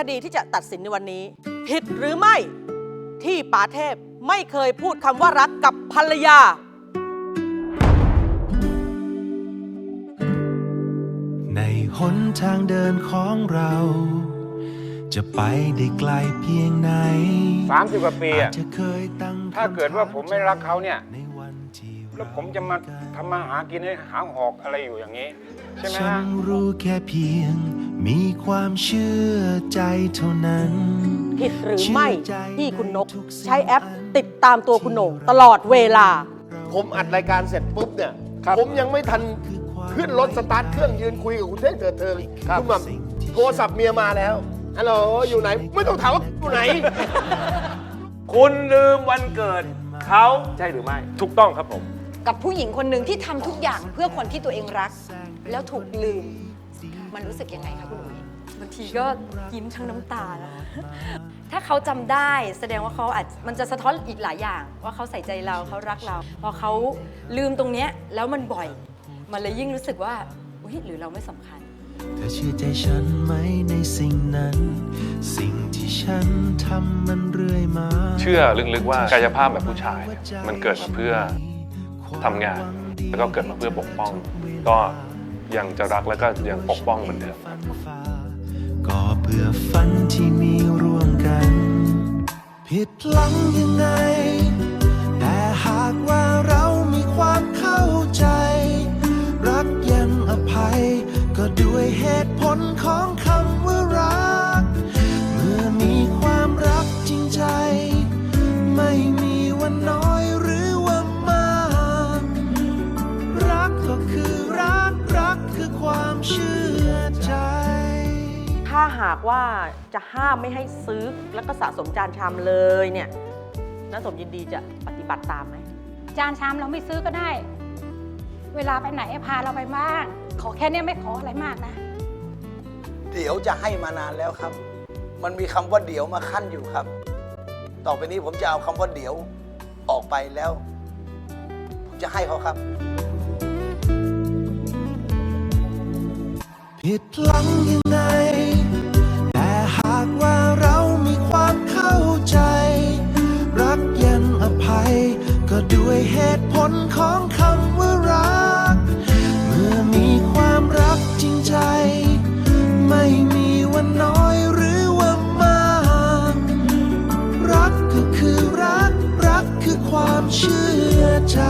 คดีที่จะตัดสินในวันนี้ ผิดหรือไม่ที่ป๋าเทพไม่เคยพูดคำว่ารักกับภรรยา ในหนทางเดินของเรา จะไปได้ไกลเพียงไหนสามสิบกว่าปีอาอะจจะเคยตั้งถ้าเกิดว่าผมไม่รักเขาเนี่ย ในวันที่ แล้วผมจะมาทำมาหากินให้หางหอกอะไรอยู่อย่างนี้ ใช่ไหมฉัฮะนรู้แค่เพียง มีความเชื่อใจเท่านั้น ผิดหรือไม่ที่คุณนก ใช้แอปติดตามตัวคุณโหน่งตลอดเวลา ผมอัดรายการเสร็จปุ๊บเนี่ยครับผมยังไม่ทันขึ้นรถสตาร์ทเครื่องยืนคุยกับคุณเท่งเถิดเทิงครับคุณหม่ำโทรศัพท์เมียมาแล้วฮัลโหลอยู่ไหน ไม่ต้องถามว่าอยู่ไหน คุณลืมวันเกิดเขาใช่หรือไม่ ถูกต้องครับผม กับผู้หญิงคนหนึ่งที่ทำทุกอย่างเพื่อคนที่ตัวเองรัก แล้วถูกลืม มันรู้สึกยังไงคะคุณอุ๋ย บางทีก็ยิ้มทั้งน้ำตานะถ้าเขาจำได้แสดงว่าเขาอาจมันจะสะท้อนอีกหลายอย่าง ว่าเขาใส่ใจเราเขารักเรา พอเขาลืมตรงเนี้ยแล้วมันบ่อย มันเลยยิ่งรู้สึกว่าอุ๊ยหรือเราไม่สำคัญ เธอเชื่อใจฉันไหมในสิ่งนั้น สิ่งที่ฉันทำมันเรื่อยมา เชื่อลึกๆว่ากายภาพแบบผู้ชายเนี่ยมันเกิดมาเพื่อ ทำงาน แล้วก็เกิดมาเพื่อปกป้อง ก็ยังจะรักแล้วก็ยังปกป้องเหมือนเดิมก็เพื่อฝันที่มีร่วมกัน ผิดหลังยัง หากว่าจะห้ามไม่ให้ซื้อแล้วก็สะสมจานชามเลยเนี่ยน้าสมยินดีจะปฏิบัติตามไหมจานชามเราไม่ซื้อก็ได้ เวลาไปไหนพาเราไปบ้างขอแค่เนี้ยไม่ขออะไรมากนะ เดี๋ยวจะให้มานานแล้วครับ มันมีคำว่าเดี๋ยวมาขั้นอยู่ครับ ต่อไปนี้ผมจะเอาคำว่าเดี๋ยวออกไปแล้ว ผมจะให้เขาครับ ผิดหลังยัง ด้วยเหตุผลของคำว่ารัก เมื่อมีความรักจริงใจ ไม่มีวันน้อยหรือว่ามาก รักก็คือรัก รักคือความเชื่อใจ